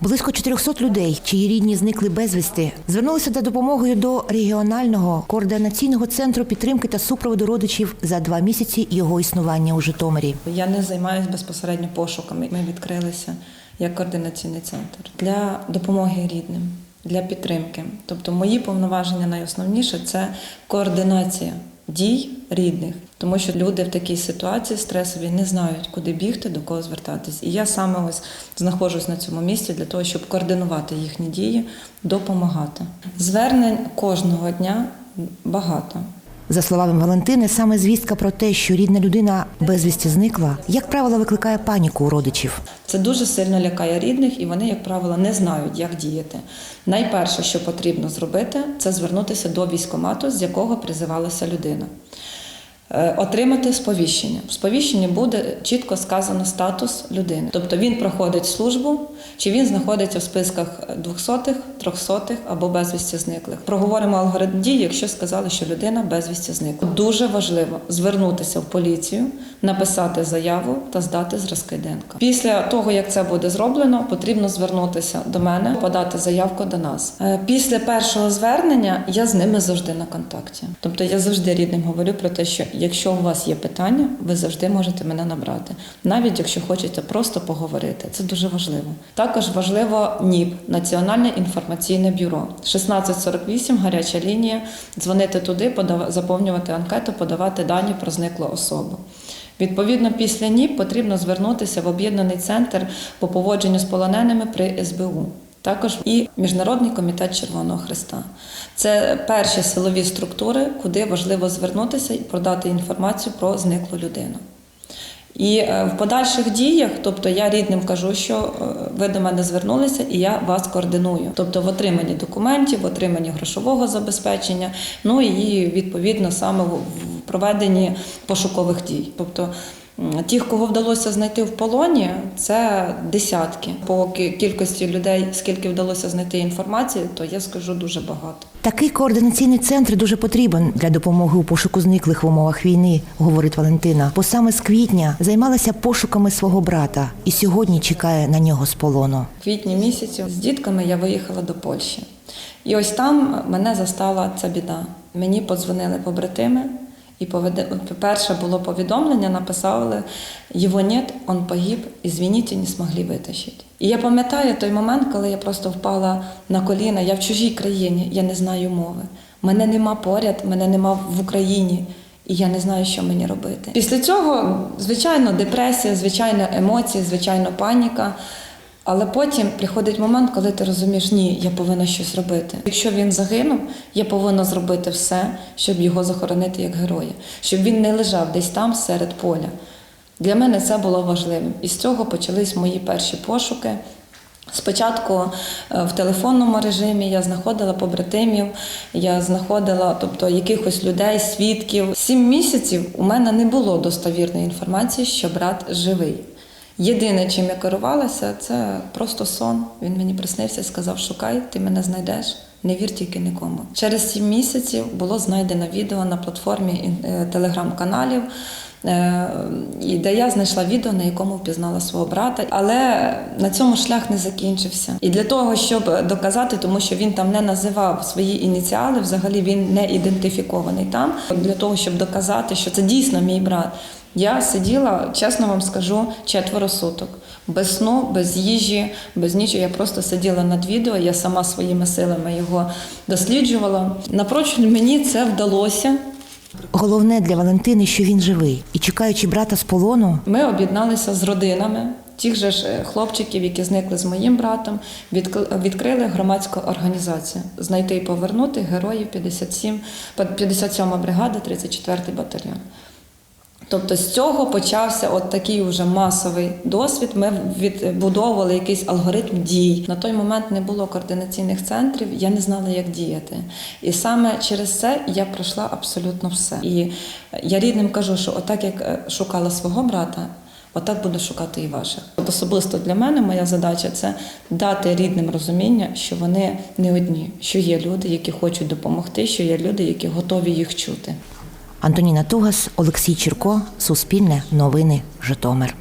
Близько 400 людей, чиї рідні зникли безвісти, звернулися за допомогою до регіонального координаційного центру підтримки та супроводу родичів за два місяці його існування у Житомирі. Я не займаюся безпосередньо пошуками. Ми відкрилися як координаційний центр для допомоги рідним, для підтримки. Тобто, мої повноваження найосновніше це координація дій рідних, тому що люди в такій ситуації стресовій не знають, куди бігти, до кого звертатись. І я саме ось знаходжусь на цьому місці для того, щоб координувати їхні дії, допомагати. Звернень кожного дня багато. За словами Валентини, саме звістка про те, що рідна людина безвісті зникла, як правило, викликає паніку у родичів. Це дуже сильно лякає рідних, і вони, як правило, не знають, як діяти. Найперше, що потрібно зробити, це звернутися до військомату, з якого призивалася людина. Е, Отримати сповіщення. В сповіщенні буде чітко сказано статус людини. Тобто він проходить службу, чи він знаходиться в списках 200-х, 300-х або безвісті зниклих. Проговоримо алгоритм дій, якщо сказали, що людина безвісті зникла. Дуже важливо звернутися в поліцію, написати заяву та здати зразки ДНК. Після того, як це буде зроблено, потрібно звернутися до мене, подати заявку до нас. Е, Після першого звернення я з ними завжди на контакті. Тобто я завжди рідним говорю про те, що якщо у вас є питання, ви завжди можете мене набрати, навіть якщо хочете просто поговорити. Це дуже важливо. Також важливо НІП Національне інформаційне бюро 1648, гаряча лінія. Дзвонити туди, заповнювати анкету, подавати дані про зниклу особу. Відповідно, після НІП потрібно звернутися в об'єднаний центр по поводженню з полоненими при СБУ. Також і Міжнародний комітет Червоного Христа. Це перші силові структури, куди важливо звернутися і продати інформацію про зниклу людину. І е, в подальших діях, тобто я рідним кажу, що е, ви до мене звернулися, і я вас координую. Тобто в отриманні документів, в отриманні грошового забезпечення, ну і відповідно саме в проведенні пошукових дій. Тобто Тих, кого вдалося знайти в полоні, це десятки. По кількості людей, скільки вдалося знайти інформації, то я скажу дуже багато. Такий координаційний центр дуже потрібен для допомоги у пошуку зниклих в умовах війни, говорить Валентина. Бо саме з квітня займалася пошуками свого брата і сьогодні чекає на нього з полону. В квітні місяці з дітками я виїхала до Польщі. І ось там мене застала ця біда. Мені подзвонили побратими, поведе- перше було повідомлення, написали «Його нет, он погиб, извините, не змогли витащити». І я пам'ятаю той момент, коли я просто впала на коліна, я в чужій країні, я не знаю мови. Мене нема поряд, мене нема в Україні. І я не знаю, що мені робити. Після цього, звичайно, депресія, звичайно, емоції, звичайно, паніка. Але потім приходить момент, коли ти розумієш, ні, я повинна щось робити. Якщо він загинув, я повинна зробити все, щоб його захоронити як героя, щоб він не лежав десь там серед поля. Для мене це було важливим. І з цього почались мої перші пошуки. Спочатку е, в телефонному режимі я знаходила побратимів, я знаходила тобто, якихось людей, свідків. Сім місяців у мене не було достовірної інформації, що брат живий. Єдине, чим я керувалася, це просто сон. Він мені приснився сказав: Шукай, ти мене знайдеш. Не вір тільки нікому. Через сім місяців було знайдено відео на платформі е, телеграм-каналів, і де я знайшла відео, на якому впізнала свого брата. Але на цьому шлях не закінчився. І для того, щоб доказати, тому що він там не називав свої ініціали, взагалі він не ідентифікований там. Для того, щоб доказати, що це дійсно мій брат. Я сиділа, чесно вам скажу, четверо суток. Без сну, без їжі, без нічого. Я просто сиділа над відео, я сама своїми силами його досліджувала. Напрочуд мені це вдалося. Головне для Валентини, що він живий, і чекаючи брата з полону, Ми об'єдналися з родинами тих же ж е, хлопчиків, які зникли з моїм братом, відк- відкрили громадську організацію знайти і повернути героїв 57, 57 бригада, 34 батальйон. Тобто з цього почався от такий вже масовий досвід. Ми відбудовували якийсь алгоритм дій. На той момент не було координаційних центрів, я не знала, як діяти. І саме через це я пройшла абсолютно все. І я рідним кажу, що отак як е, шукала свого брата. Отак буду шукати і ваших. От особисто для мене моя задача це дати рідним розуміння, що вони не одні, що є люди, які хочуть допомогти, що є люди, які готові їх чути. Антоніна Тугас, Олексій Чірко, Суспільне, Новини, Житомир.